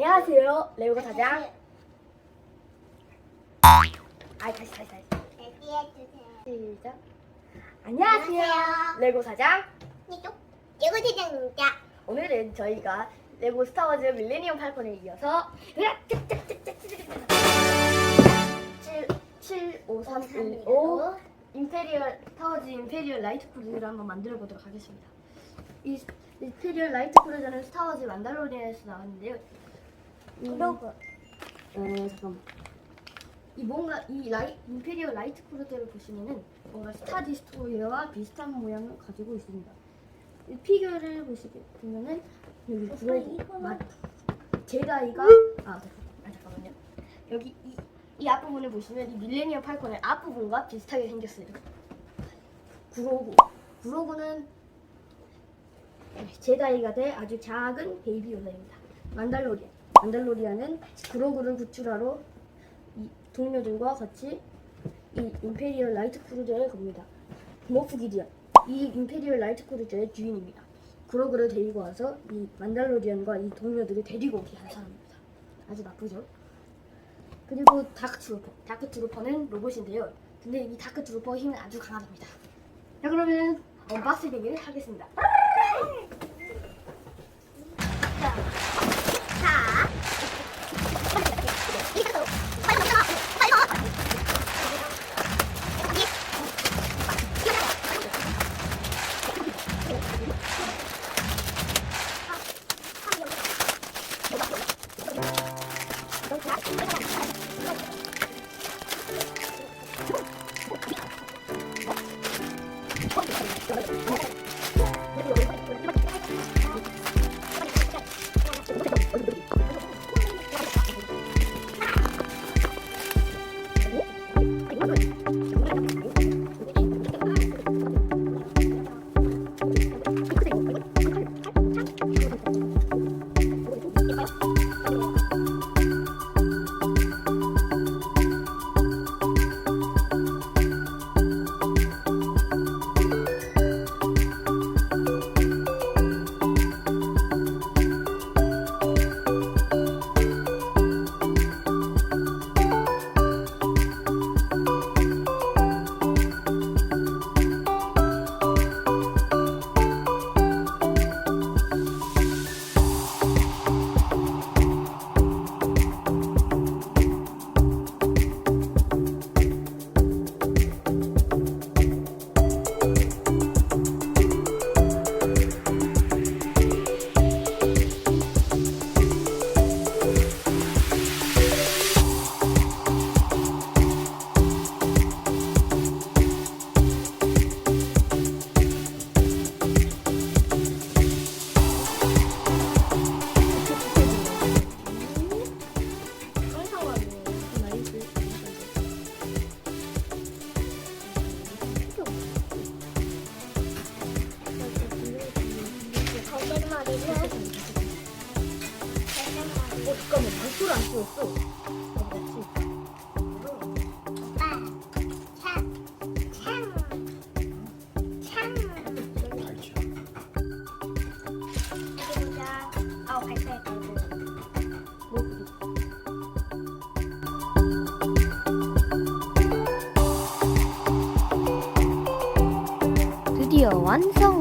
안녕하세요. 레고 사장. 아, 다시 다시 다시. 얘기해주세요. 시작. 안녕하세요. 안녕하세요. 레고 사장. 이쪽 예고 대장입니다. 오늘은 저희가 레고 스타워즈 밀레니엄 팔콘에 이어서 75315 임페리얼 타워즈 임페리얼 라이트 크루즈를 한번 만들어 보도록 하겠습니다. 이 임페리얼 라이트 크루즈는 스타워즈 만달로리안에서 나왔는데요. 음, 그러고 어 잠깐만. 이 뭔가 이 라이 임페리얼 라이트 크루즈를 보시면은 뭔가 스타 디스트로이어와 비슷한 모양을 가지고 있습니다. 이 피규어를 보시게 보면은 여기 이거는- 맛 제다이가 아, 아 잠깐만요. 여기 이, 이 앞부분을 보시면 이 밀레니엄 팔콘의 앞부분과 비슷하게 생겼어요. 구로구 구로구는 제다이가 될 아주 작은 베이비 요다입니다. 만달로리안 만달로리안은 구로구를 구출하러 이 동료들과 같이 이 임페리얼 라이트 크루저에 갑니다. 모프 기디언 이 임페리얼 라이트 크루저의 주인입니다. 구로그를 데리고 와서 이 만달로리안과 이 동료들을 데리고 오게 한 사람입니다. 아주 나쁘죠? 그리고 다크 트루퍼. 다크 트루퍼는 로봇인데요. 근데 이 다크 트루퍼 힘은 아주 강하답니다. 자 그러면 언박싱을 하겠습니다. 거짓 그게. 드디어 완성!